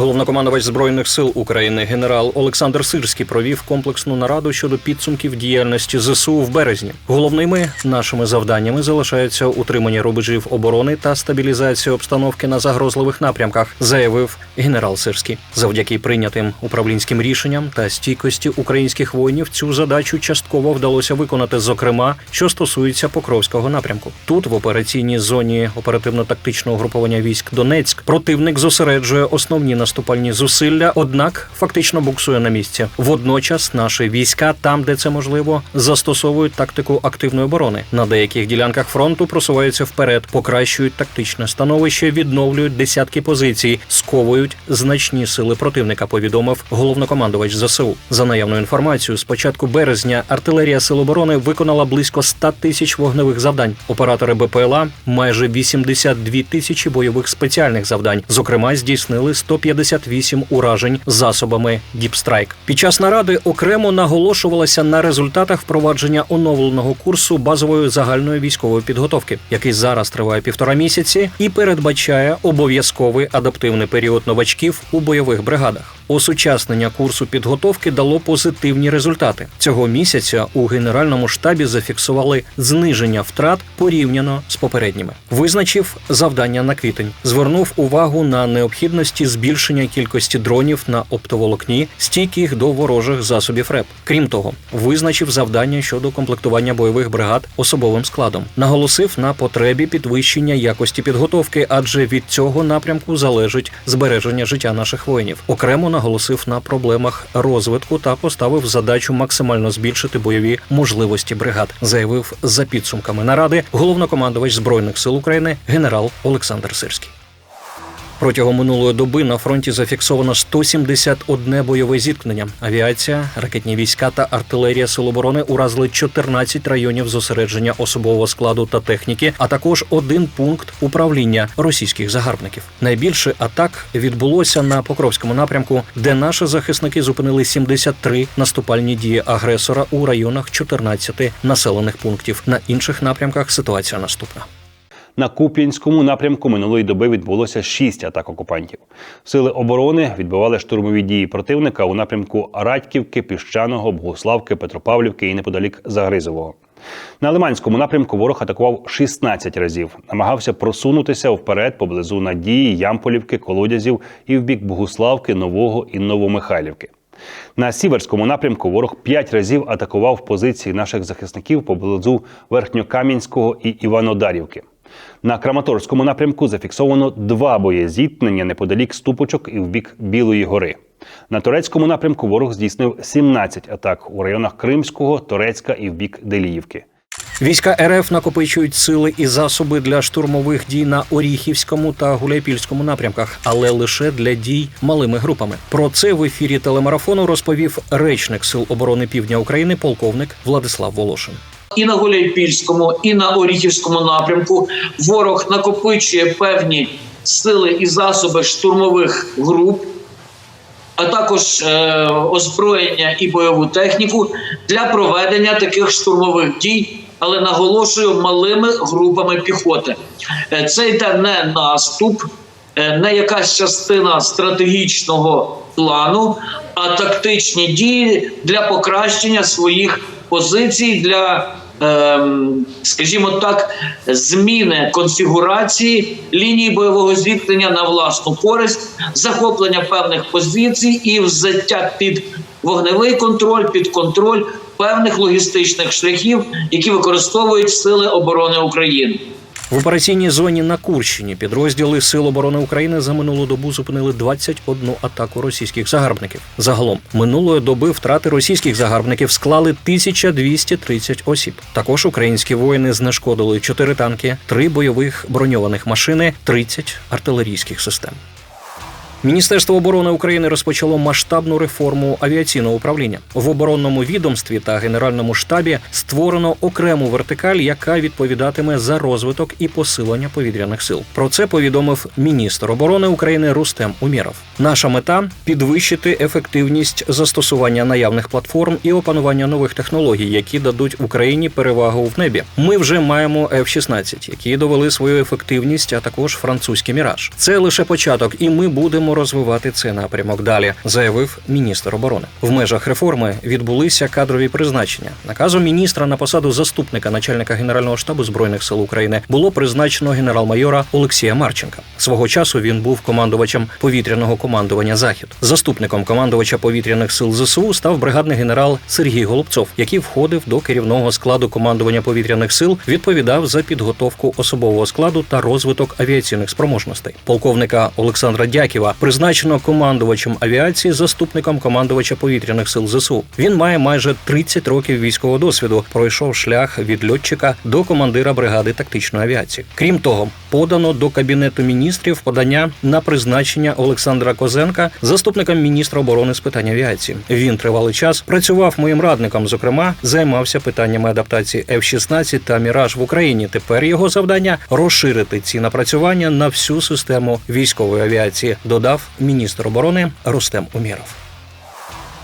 Головнокомандувач збройних сил України генерал Олександр Сирський провів комплексну нараду щодо підсумків діяльності ЗСУ в березні. Головними нашими завданнями залишаються утримання рубежів оборони та стабілізація обстановки на загрозливих напрямках, заявив генерал Сирський. Завдяки прийнятим управлінським рішенням та стійкості українських воїнів цю задачу частково вдалося виконати, зокрема, що стосується Покровського напрямку. Тут в операційній зоні оперативно-тактичного угруповання військ Донецьк противник зосереджує основні наступальні зусилля, однак фактично буксує на місці. Водночас наші війська, там де це можливо, застосовують тактику активної оборони. На деяких ділянках фронту просуваються вперед, покращують тактичне становище, відновлюють десятки позицій, сковують значні сили противника. Повідомив головнокомандувач ЗСУ. За наявною інформацією, з початку березня артилерія сил оборони виконала близько 100 тисяч вогневих завдань. Оператори БПЛА майже 82 тисячі бойових спеціальних завдань. Зокрема, здійснили 158 уражень засобами Діпстрайк. Під час наради окремо наголошувалося на результатах впровадження оновленого курсу базової загальної військової підготовки, який зараз триває півтора місяці, і передбачає обов'язковий адаптивний період новачків у бойових бригадах. Осучаснення курсу підготовки дало позитивні результати. Цього місяця у генеральному штабі зафіксували зниження втрат порівняно з попередніми. Визначив завдання на квітень, звернув увагу на необхідності збільшення кількості дронів на оптоволокні, стійких до ворожих засобів РЕП. Крім того, визначив завдання щодо комплектування бойових бригад особовим складом. Наголосив на потребі підвищення якості підготовки, адже від цього напрямку залежить збереження життя наших воїнів. Окремо наголосив на проблемах розвитку та поставив задачу максимально збільшити бойові можливості бригад, заявив за підсумками наради головнокомандувач збройних сил України генерал Олександр Сирський. Протягом минулої доби на фронті зафіксовано 171 бойове зіткнення. Авіація, ракетні війська та артилерія Сил оборони уразили 14 районів зосередження особового складу та техніки, а також один пункт управління російських загарбників. Найбільше атак відбулося на Покровському напрямку, де наші захисники зупинили 73 наступальні дії агресора у районах 14 населених пунктів. На інших напрямках ситуація наступна. На Куп'янському напрямку минулої доби відбулося шість атак окупантів. Сили оборони відбивали штурмові дії противника у напрямку Радьківки, Піщаного, Богославки, Петропавлівки і неподалік Загризового. На Лиманському напрямку ворог атакував 16 разів, намагався просунутися вперед поблизу Надії, Ямполівки, Колодязів і в бік Богуславки, Нового і Новомихайлівки. На сіверському напрямку ворог п'ять разів атакував позиції наших захисників поблизу Верхньокам'янського і Іванодарівки. На Краматорському напрямку зафіксовано два боєзіткнення неподалік ступочок і в бік Білої гори. На турецькому напрямку ворог здійснив 17 атак у районах Кримського, Торецька і в бік Деліївки. Війська РФ накопичують сили і засоби для штурмових дій на Оріхівському та Гуляйпільському напрямках, але лише для дій малими групами. Про це в ефірі телемарафону розповів речник Сил оборони Півдня України, полковник Владислав Волошин. І на Гуляйпільському, і на Оріхівському напрямку ворог накопичує певні сили і засоби штурмових груп, а також е, озброєння і бойову техніку для проведення таких штурмових дій, але наголошую малими групами піхоти. Е, Це йде не наступ, е, не якась частина стратегічного плану, а тактичні дії для покращення своїх позицій для. Ем, Скажімо так, зміни конфігурації лінії бойового зіткнення на власну користь, захоплення певних позицій і взяття під вогневий контроль, під контроль певних логістичних шляхів, які використовують сили оборони України. В операційній зоні на Курщині підрозділи Сил оборони України за минулу добу зупинили 21 атаку російських загарбників. Загалом минулої доби втрати російських загарбників склали 1230 осіб. Також українські воїни знешкодили 4 танки, 3 бойових броньованих машини, 30 артилерійських систем. Міністерство оборони України розпочало масштабну реформу авіаційного управління в оборонному відомстві та генеральному штабі створено окрему вертикаль, яка відповідатиме за розвиток і посилення повітряних сил. Про це повідомив міністр оборони України Рустем Умєров. Наша мета підвищити ефективність застосування наявних платформ і опанування нових технологій, які дадуть Україні перевагу в небі. Ми вже маємо F-16, які довели свою ефективність, а також французький міраж. Це лише початок, і ми будемо розвивати цей напрямок далі, заявив міністр оборони. В межах реформи відбулися кадрові призначення. Наказом міністра на посаду заступника начальника генерального штабу збройних сил України було призначено генерал-майора Олексія Марченка. Свого часу він був командувачем повітряного командування Захід. Заступником командувача повітряних сил ЗСУ став бригадний генерал Сергій Голубцов, який входив до керівного складу командування повітряних сил, відповідав за підготовку особового складу та розвиток авіаційних спроможностей. Полковника Олександра Дяківа призначено командувачем авіації, заступником командувача повітряних сил ЗСУ. Він має майже 30 років військового досвіду. Пройшов шлях від льотчика до командира бригади тактичної авіації. Крім того, подано до кабінету міністрів подання на призначення Олександра Козенка заступником міністра оборони з питань авіації. Він тривалий час працював моїм радником. Зокрема, займався питаннями адаптації F-16 та Міраж в Україні. Тепер його завдання розширити ці напрацювання на всю систему військової авіації. Додав міністр оборони Рустем Уміров.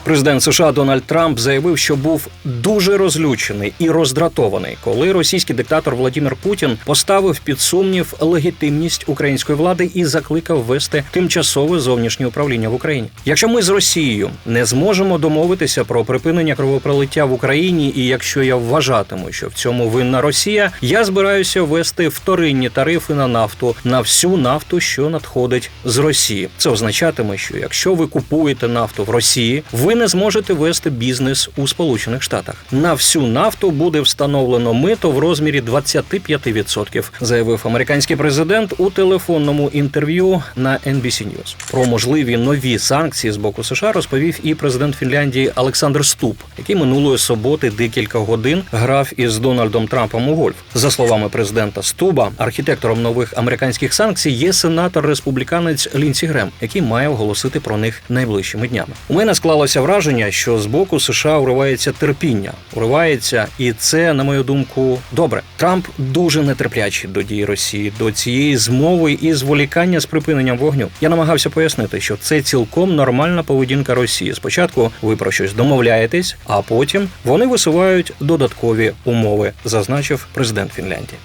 Президент США Дональд Трамп заявив, що був дуже розлючений і роздратований, коли російський диктатор Владимир Путін поставив під сумнів легітимність української влади і закликав ввести тимчасове зовнішнє управління в Україні. Якщо ми з Росією не зможемо домовитися про припинення кровопролиття в Україні, і якщо я вважатиму, що в цьому винна Росія, я збираюся ввести вторинні тарифи на нафту на всю нафту, що надходить з Росії. Це означатиме, що якщо ви купуєте нафту в Росії, ви не зможете вести бізнес у Сполучених Штатах. На всю нафту буде встановлено мито в розмірі 25%, заявив американський президент у телефонному інтерв'ю на NBC News. Про можливі нові санкції з боку США розповів і президент Фінляндії Олександр Ступ, який минулої суботи декілька годин грав із Дональдом Трампом у гольф. За словами президента Стуба, архітектором нових американських санкцій є сенатор республіканець Лінсі Грем, який має оголосити про них найближчими днями. У мене склалося враження, що з боку США уривається терпіння, уривається, і це, на мою думку, добре. Трамп дуже нетерплячий до дій Росії, до цієї змови і зволікання з припиненням вогню. Я намагався пояснити, що це цілком нормальна поведінка Росії. Спочатку ви про щось домовляєтесь, а потім вони висувають додаткові умови, зазначив президент Фінляндії.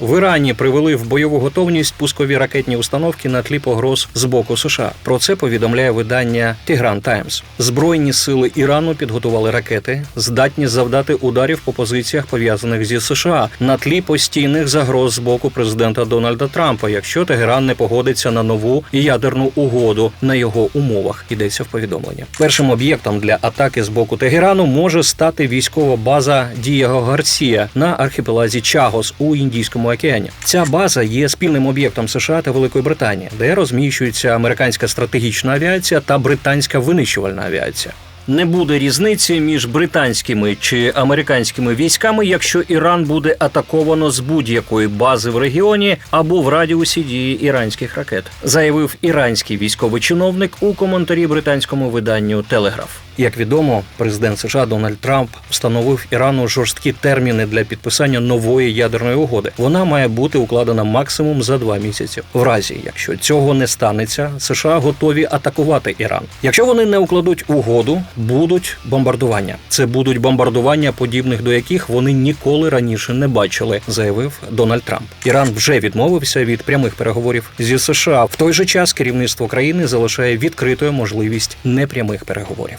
В Ірані привели в бойову готовність пускові ракетні установки на тлі погроз з боку США. Про це повідомляє видання Тігран Таймс. Збройні сили Ірану підготували ракети, здатні завдати ударів по позиціях пов'язаних зі США на тлі постійних загроз з боку президента Дональда Трампа, якщо Тегеран не погодиться на нову ядерну угоду на його умовах. Йдеться в повідомленні. Першим об'єктом для атаки з боку Тегерану може стати військова база Дієго Гарсія на архіпелазі Чагос у Індійському океані. Ця база є спільним об'єктом США та Великої Британії, де розміщується американська стратегічна авіація та британська винищувальна авіація. Не буде різниці між британськими чи американськими військами, якщо Іран буде атаковано з будь-якої бази в регіоні або в радіусі дії іранських ракет, заявив іранський військовий чиновник у коментарі британському виданню Телеграф. Як відомо, президент США Дональд Трамп встановив Ірану жорсткі терміни для підписання нової ядерної угоди. Вона має бути укладена максимум за два місяці. В разі, якщо цього не станеться, США готові атакувати Іран. Якщо вони не укладуть угоду, будуть бомбардування. Це будуть бомбардування, подібних до яких вони ніколи раніше не бачили, заявив Дональд Трамп. Іран вже відмовився від прямих переговорів зі США. В той же час керівництво країни залишає відкритою можливість непрямих переговорів.